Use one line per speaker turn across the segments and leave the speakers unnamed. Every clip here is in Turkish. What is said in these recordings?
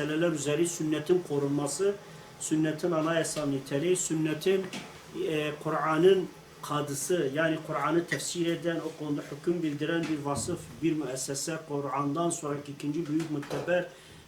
meseleler üzeri sünnetin korunması, sünnetin anayasa niteliği, sünnetin e, Kur'an'ın kadısı yani Kur'an'ı tefsir eden, o konuda hüküm bildiren bir vasıf, bir müessese, Kur'an'dan sonraki ikinci büyük müteber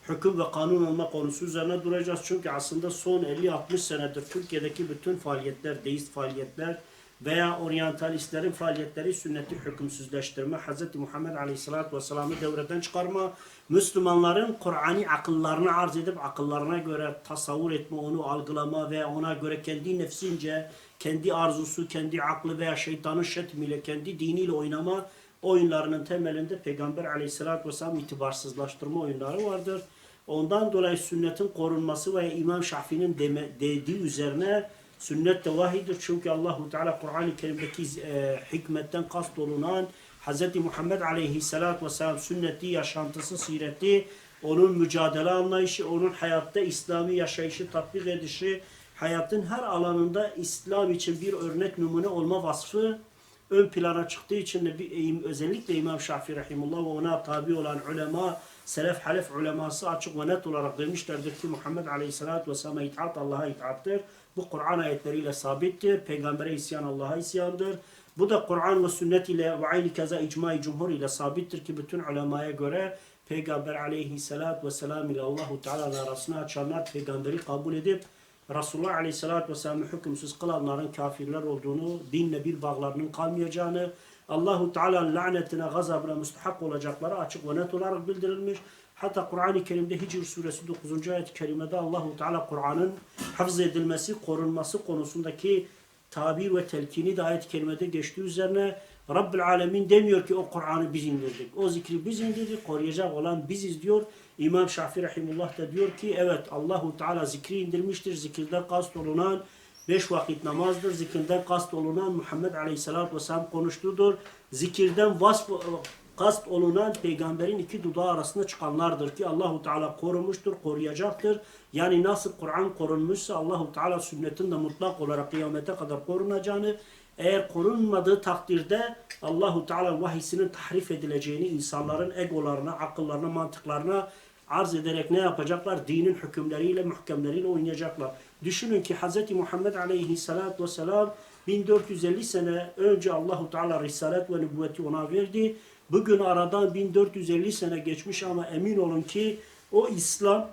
hüküm ve kanun olma konusu üzerine duracağız. Çünkü aslında son 50-60 senedir Türkiye'deki bütün faaliyetler, deist faaliyetler veya oryantalistlerin faaliyetleri sünneti hükümsüzleştirme, Hz. Muhammed Aleyhisselatü Vesselam'ı devreden çıkarma, Müslümanların Kur'an'ı akıllarına arz edip akıllarına göre tasavvur etme, onu algılama ve ona göre kendi nefsince, kendi arzusu, kendi aklı veya şeytanın şetmiyle, kendi diniyle oynama oyunlarının temelinde Peygamber Aleyhisselatü Vesselam itibarsızlaştırma oyunları vardır. Ondan dolayı sünnetin korunması ve İmam Şafii'nin dediği üzerine sünnet de vahidir. Çünkü Allahu Teala Kur'an-ı Kerim'deki e, hikmetten kast olunan Hz. Muhammed Aleyhisselatü Vesselam sünneti, yaşantısı, sireti, onun mücadele anlayışı, onun hayatta İslami yaşayışı tatbik edişi, hayatın her alanında İslam için bir örnek numune olma vasfı ön plana çıktığı için de bir, özellikle İmam Şafii Rahimullah ve ona tabi olan ulema, selef halef uleması açık ve net olarak demişlerdir ki Muhammed Aleyhisselatü Vesselam'a itaat Allah'a itaattır. Bu Kur'an ayetleriyle sabittir. Peygamber'e isyan Allah'a isyandır. Bu da Kur'an ve sünnet ile ve aynı keza icma-i cumhur ile sabittir ki bütün ulemaya göre Peygamber aleyhissalatü vesselam ile Allahu Teala'nın arasını açanlar peygamberi kabul edip Resulullah Aleyhisselatü Vesselam'ı hükümsüz kılanların kafirler olduğunu, dinle bir bağlarının kalmayacağını, Allahu Teala'nın lanetine, gazabına müstahak olacakları açık ve net olarak bildirilmiş. Hatta Kur'an-ı Kerim'de Hicr suresi 9. ayet-i kerimede Allahu Teala Kur'an'ın hafız edilmesi, korunması konusundaki tabir ve telkini de ayet-i kerimede geçtiği üzerine Rabbül Alemin demiyor ki o Kur'an'ı biz indirdik. O zikri biz indirdik, koruyacak olan biziz diyor. İmam Şafii Rahimullah da diyor ki evet Allahu Teala zikri indirmiştir. Zikirden kast olunan beş vakit namazdır. Zikirden kast olunan Muhammed Aleyhisselatü Vesselam konuştuğudur. Zikirden vasf kast olunan peygamberin iki dudağı arasında çıkanlardır ki Allahu Teala korumuştur, koruyacaktır. Yani nasıl Kur'an korunmuşsa Allahu Teala sünnetin de mutlak olarak kıyamete kadar korunacağını eğer korunmadığı takdirde Allahu Teala vahisinin tahrif edileceğini insanların egolarına, akıllarına, mantıklarına arz ederek ne yapacaklar? Dinin hükümleriyle, muhkemleriyle oynayacaklar. Düşünün ki Hz. Muhammed Aleyhisselatü Vesselam 1450 sene önce Allahu Teala risalet ve nübüvveti ona verdi. Bugün aradan 1450 sene geçmiş ama emin olun ki o İslam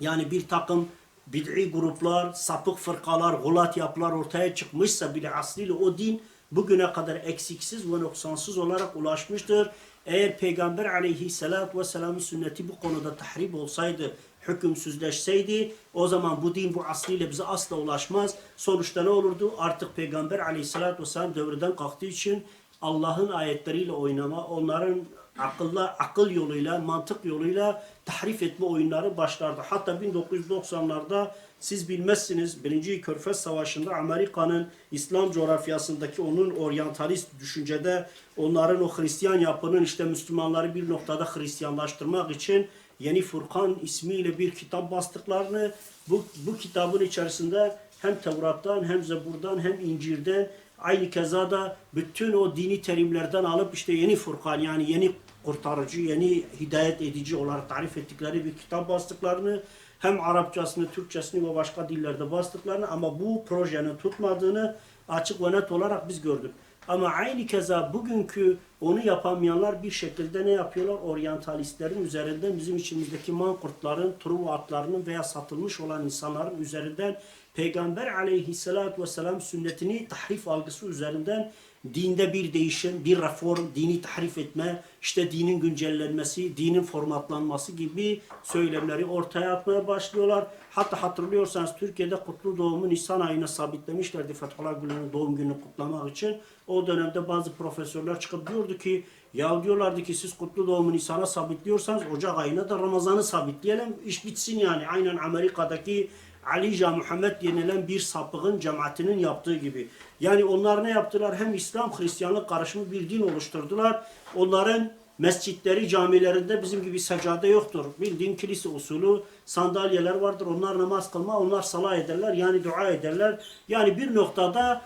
yani bir takım bid'i gruplar, sapık fırkalar, gulat yapılar ortaya çıkmışsa bile asliyle o din bugüne kadar eksiksiz ve noksansız olarak ulaşmıştır. Eğer Peygamber aleyhissalatü vesselamın sünneti bu konuda tahrip olsaydı, hükümsüzleşseydi o zaman bu din bu asliyle bize asla ulaşmaz. Sonuçta ne olurdu? Artık Peygamber aleyhissalatü vesselam devreden kalktığı için Allah'ın ayetleriyle oynama, onların akılla, akıl yoluyla, mantık yoluyla tahrif etme oyunları başlardı. Hatta 1990'larda siz bilmezsiniz birinci Körfez Savaşı'nda Amerika'nın İslam coğrafyasındaki onun oryantalist düşüncede onların o Hristiyan yapının işte Müslümanları bir noktada Hristiyanlaştırmak için Yeni Furkan ismiyle bir kitap bastıklarını bu, bu kitabın içerisinde hem Tevrat'tan hem Zebur'dan hem İncil'den aynı keza da bütün o dini terimlerden alıp işte yeni Furkan yani yeni kurtarıcı, yeni hidayet edici olarak tarif ettikleri bir kitap bastıklarını hem Arapçasını, Türkçesini ve başka dillerde bastıklarını ama bu projenin tutmadığını açık ve net olarak biz gördük. Ama aynı keza bugünkü onu yapamayanlar bir şekilde ne yapıyorlar? Oryantalistlerin üzerinden bizim içimizdeki mankurtların, truva atlarının veya satılmış olan insanların üzerinden Peygamber aleyhissalatü vesselam sünnetini tahrif algısı üzerinden dinde bir değişim, bir reform, dini tahrif etme, işte dinin güncellenmesi, dinin formatlanması gibi söylemleri ortaya atmaya başlıyorlar. Hatta hatırlıyorsanız Türkiye'de kutlu doğumu Nisan ayına sabitlemişlerdi Fethullah Gülen'in doğum gününü kutlamak için. O dönemde bazı profesörler çıkıp diyordu ki ya diyorlardı ki siz kutlu doğumu Nisan'a sabitliyorsanız Ocak ayına da Ramazan'ı sabitleyelim. iş bitsin yani. Aynen Amerika'daki Alica Muhammed denilen bir sapığın cemaatinin yaptığı gibi. Yani onlar ne yaptılar? Hem İslam Hristiyanlık karışımı bir din oluşturdular. Onların mescitleri, camilerinde bizim gibi secade yoktur. Bildiğin kilise usulü sandalyeler vardır. Onlar namaz kılma, onlar salah ederler. Yani dua ederler. Yani bir noktada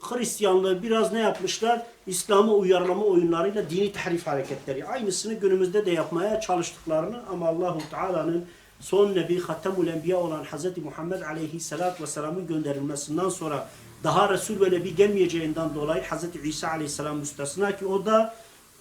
Hristiyanlığı biraz ne yapmışlar? İslam'a uyarlama oyunlarıyla dini tahrif hareketleri. Aynısını günümüzde de yapmaya çalıştıklarını ama Allahu Teala'nın son Nebi Hatemul Enbiya olan Hz. Muhammed Aleyhisselatü Vesselam'ın gönderilmesinden sonra daha Resul ve Nebi gelmeyeceğinden dolayı Hz. İsa Aleyhisselam müstesna ki o da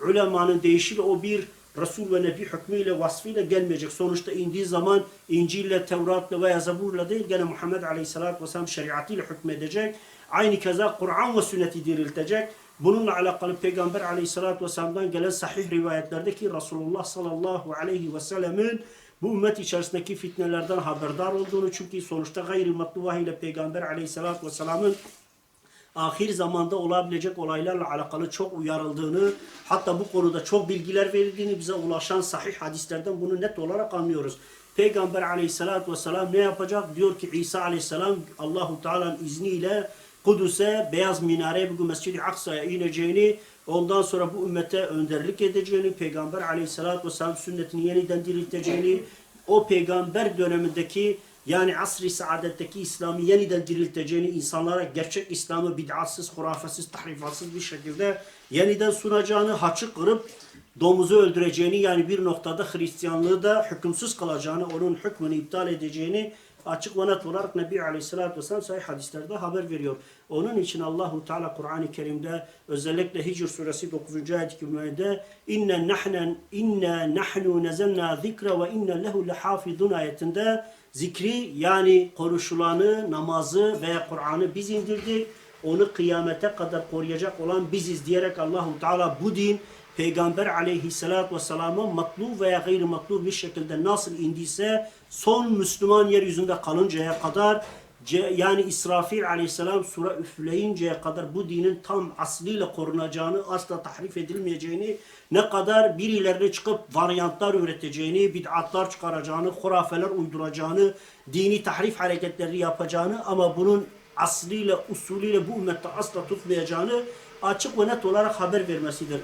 ulemanın deyişiyle o bir Resul ve Nebi hükmüyle, vasfıyla gelmeyecek. Sonuçta indiği zaman İncil'le, Tevrat'la veya Zebur'la değil, gene Muhammed Aleyhisselatü Vesselam şeriatıyla hükmedecek. Aynı keza Kur'an ve sünneti diriltecek. Bununla alakalı Peygamber Aleyhisselatü Vesselam'dan gelen sahih rivayetlerdeki Resulullah sallallahu aleyhi ve sellemin bu ümmet içerisindeki fitnelerden haberdar olduğunu çünkü sonuçta gayri matlu vahiy ile Peygamber Aleyhisselatü Vesselam'ın ahir zamanda olabilecek olaylarla alakalı çok uyarıldığını, hatta bu konuda çok bilgiler verildiğini bize ulaşan sahih hadislerden bunu net olarak anlıyoruz. Peygamber aleyhissalatü vesselam ne yapacak? Diyor ki İsa aleyhisselam Allahu Teala'nın izniyle Kudüs'e beyaz minare bugün Mescid-i Aksa'ya ineceğini, ondan sonra bu ümmete önderlik edeceğini, Peygamber aleyhissalatü vesselam sünnetini yeniden dirilteceğini, o peygamber dönemindeki yani asr-ı saadetteki İslam'ı yeniden dirilteceğini, insanlara gerçek İslam'ı bid'atsız, hurafasız, tahrifatsız bir şekilde yeniden sunacağını, haçı kırıp domuzu öldüreceğini yani bir noktada Hristiyanlığı da hükümsüz kılacağını, onun hükmünü iptal edeceğini açık ve net olarak Nebi Aleyhisselatü Vesselam sahih hadislerde haber veriyor. Onun için Allahu Teala Kur'an-ı Kerim'de özellikle Hicr suresi 9. ayet-i kerimede inne nahnen inne nahnu nezelna zikra ve inne lehu lehafizun ayetinde zikri yani konuşulanı, namazı veya Kur'an'ı biz indirdik. Onu kıyamete kadar koruyacak olan biziz diyerek Allahu Teala bu din Peygamber aleyhissalatü vesselama matlu veya gayri matlu bir şekilde nasıl indiyse son Müslüman yeryüzünde kalıncaya kadar yani İsrafil aleyhisselam sura üfleyinceye kadar bu dinin tam asliyle korunacağını, asla tahrif edilmeyeceğini, ne kadar birilerine çıkıp varyantlar üreteceğini, bid'atlar çıkaracağını, hurafeler uyduracağını, dini tahrif hareketleri yapacağını ama bunun asliyle, usulüyle bu ümmette asla tutmayacağını açık ve net olarak haber vermesidir.